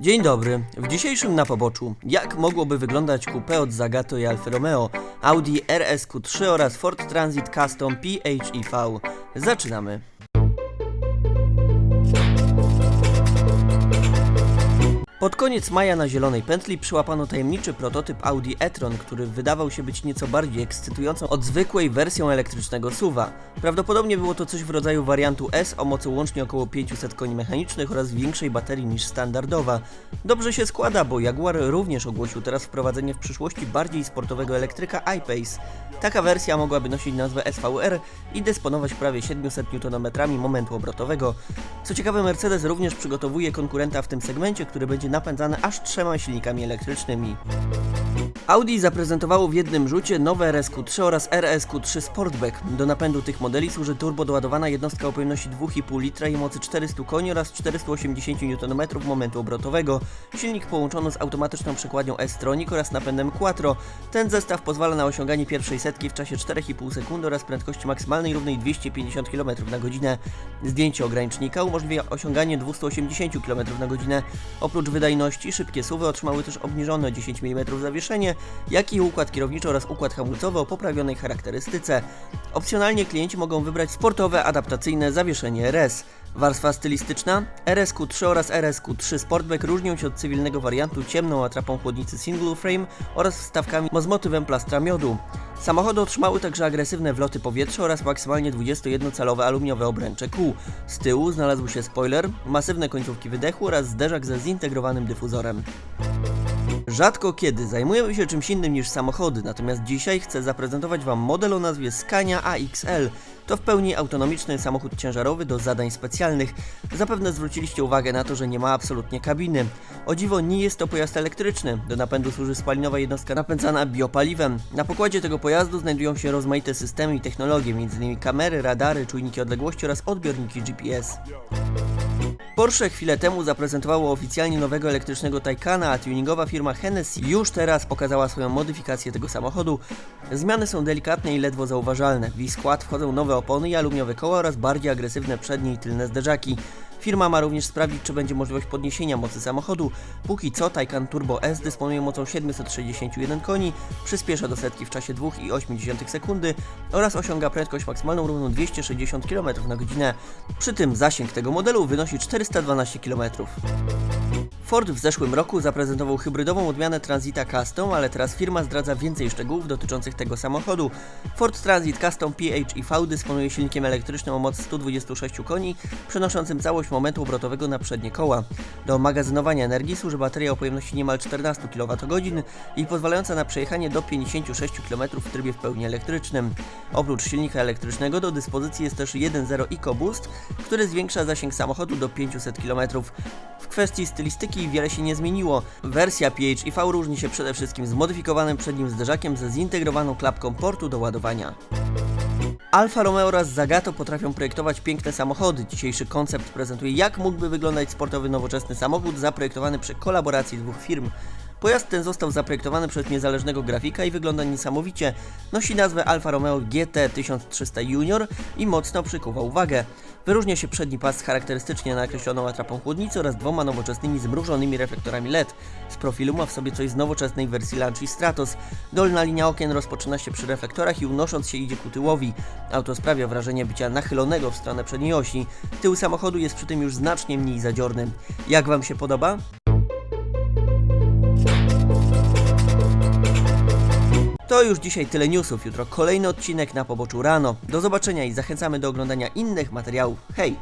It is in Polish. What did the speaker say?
Dzień dobry. W dzisiejszym na poboczu, jak mogłoby wyglądać coupé od Zagato i Alfa Romeo, Audi RSQ3 oraz Ford Transit Custom PHEV. Zaczynamy. Pod koniec maja na zielonej pętli przyłapano tajemniczy prototyp Audi e-tron, który wydawał się być nieco bardziej ekscytującą od zwykłej wersją elektrycznego SUVa. Prawdopodobnie było to coś w rodzaju wariantu S o mocy łącznie około 500 koni mechanicznych oraz większej baterii niż standardowa. Dobrze się składa, bo Jaguar również ogłosił teraz wprowadzenie w przyszłości bardziej sportowego elektryka iPace. Taka wersja mogłaby nosić nazwę SVR i dysponować prawie 700 Nm momentu obrotowego. Co ciekawe, Mercedes również przygotowuje konkurenta w tym segmencie, który będzie napędzany aż trzema silnikami elektrycznymi. Audi zaprezentowało w jednym rzucie nowe RSQ3 oraz RSQ3 Sportback. Do napędu tych modeli służy turbo doładowana jednostka o pojemności 2,5 litra i mocy 400 koni oraz 480 Nm momentu obrotowego. Silnik połączono z automatyczną przekładnią S-Tronic oraz napędem Quattro. Ten zestaw pozwala na osiąganie pierwszej setki w czasie 4,5 sekundy oraz prędkości maksymalnej równej 250 km na godzinę. Zdjęcie ogranicznika umożliwia osiąganie 280 km na godzinę. Oprócz wydajności, szybkie suwy otrzymały też obniżone o 10 mm zawieszenie, jak i układ kierowniczy oraz układ hamulcowy o poprawionej charakterystyce. Opcjonalnie klienci mogą wybrać sportowe, adaptacyjne zawieszenie RS. Warstwa stylistyczna RSQ3 oraz RSQ3 Sportback różnią się od cywilnego wariantu ciemną atrapą chłodnicy single frame oraz wstawkami z motywem plastra miodu. Samochody otrzymały także agresywne wloty powietrza oraz maksymalnie 21-calowe aluminiowe obręcze kół. Z tyłu znalazł się spoiler, masywne końcówki wydechu oraz zderzak ze zintegrowanym dyfuzorem. Rzadko kiedy zajmujemy się czymś innym niż samochody, natomiast dzisiaj chcę zaprezentować Wam model o nazwie Scania AXL. To w pełni autonomiczny samochód ciężarowy do zadań specjalnych. Zapewne zwróciliście uwagę na to, że nie ma absolutnie kabiny. O dziwo nie jest to pojazd elektryczny. Do napędu służy spalinowa jednostka napędzana biopaliwem. Na pokładzie tego pojazdu znajdują się rozmaite systemy i technologie, m.in. kamery, radary, czujniki odległości oraz odbiorniki GPS. Porsche chwilę temu zaprezentowało oficjalnie nowego elektrycznego Taycana, a tuningowa firma Hennessy już teraz pokazała swoją modyfikację tego samochodu. Zmiany są delikatne i ledwo zauważalne. W ich skład wchodzą nowe opony i aluminiowe koła oraz bardziej agresywne przednie i tylne zderzaki. Firma ma również sprawdzić, czy będzie możliwość podniesienia mocy samochodu. Póki co Taycan Turbo S dysponuje mocą 761 koni, przyspiesza do setki w czasie 2,8 sekundy oraz osiąga prędkość maksymalną równą 260 km na godzinę. Przy tym zasięg tego modelu wynosi 412 km. Ford w zeszłym roku zaprezentował hybrydową odmianę Transita Custom, ale teraz firma zdradza więcej szczegółów dotyczących tego samochodu. Ford Transit Custom PHEV dysponuje silnikiem elektrycznym o mocy 126 koni, przenoszącym całość momentu obrotowego na przednie koła. Do magazynowania energii służy bateria o pojemności niemal 14 kWh i pozwalająca na przejechanie do 56 km w trybie w pełni elektrycznym. Oprócz silnika elektrycznego do dyspozycji jest też 1.0 EcoBoost, który zwiększa zasięg samochodu do 500 km. W kwestii stylistyki wiele się nie zmieniło. Wersja PHEV różni się przede wszystkim zmodyfikowanym przednim zderzakiem ze zintegrowaną klapką portu do ładowania. Alfa Romeo oraz Zagato potrafią projektować piękne samochody. Dzisiejszy koncept prezentuje jak mógłby wyglądać sportowy nowoczesny samochód zaprojektowany przy kolaboracji dwóch firm. Pojazd ten został zaprojektowany przez niezależnego grafika i wygląda niesamowicie. Nosi nazwę Alfa Romeo GT 1300 Junior i mocno przykuwa uwagę. Wyróżnia się przedni pas charakterystycznie nakreśloną atrapą chłodnicy oraz dwoma nowoczesnymi zmrużonymi reflektorami LED. Z profilu ma w sobie coś z nowoczesnej wersji Lancia Stratos. Dolna linia okien rozpoczyna się przy reflektorach i unosząc się idzie ku tyłowi. Auto sprawia wrażenie bycia nachylonego w stronę przedniej osi. Tył samochodu jest przy tym już znacznie mniej zadziorny. Jak Wam się podoba? To już dzisiaj tyle newsów. Jutro kolejny odcinek na poboczu rano. Do zobaczenia i zachęcamy do oglądania innych materiałów. Hej!